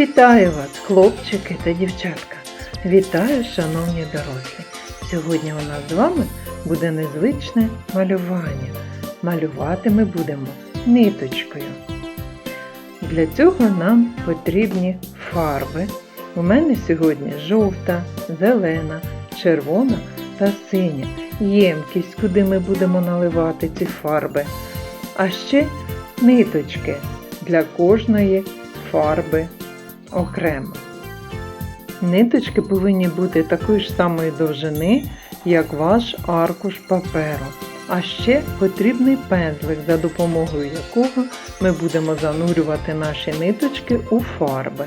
Вітаю вас, хлопчики та дівчатка. Вітаю, шановні дорослі. Сьогодні у нас з вами буде незвичне малювання. Малювати ми будемо ниточкою. Для цього нам потрібні фарби. У мене сьогодні жовта, зелена, червона та синя. Ємкість, куди ми будемо наливати ці фарби. А ще ниточки для кожної фарби окремо. Ниточки повинні бути такої ж самої довжини, як ваш аркуш паперу. А ще потрібний пензлик, за допомогою якого ми будемо занурювати наші ниточки у фарби.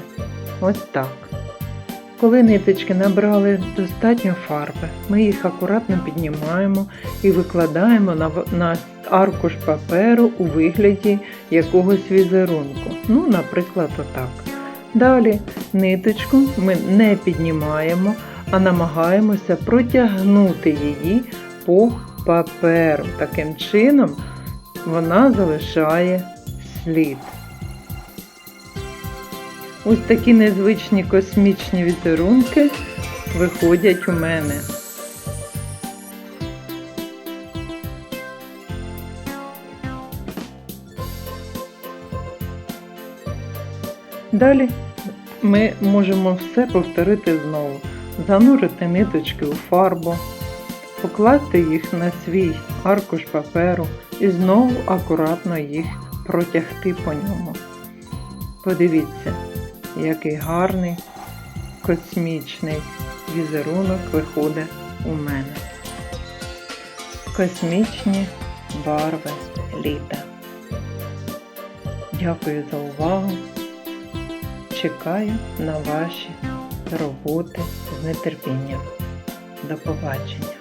Ось так. Коли ниточки набрали достатньо фарби, ми їх акуратно піднімаємо і викладаємо на, на аркуш паперу у вигляді якогось візерунку. Ну, наприклад, отак. Далі ниточку ми не піднімаємо, а намагаємося протягнути її по паперу. Таким чином вона залишає слід. Ось такі незвичні космічні візерунки виходять у мене. Далі ми можемо все повторити знову. Занурити ниточки у фарбу, покласти їх на свій аркуш паперу і знову акуратно їх протягти по ньому. Подивіться, який гарний космічний візерунок виходить у мене. Космічні барви літа. Дякую за увагу. Чекаю на ваші роботи з нетерпінням. До побачення!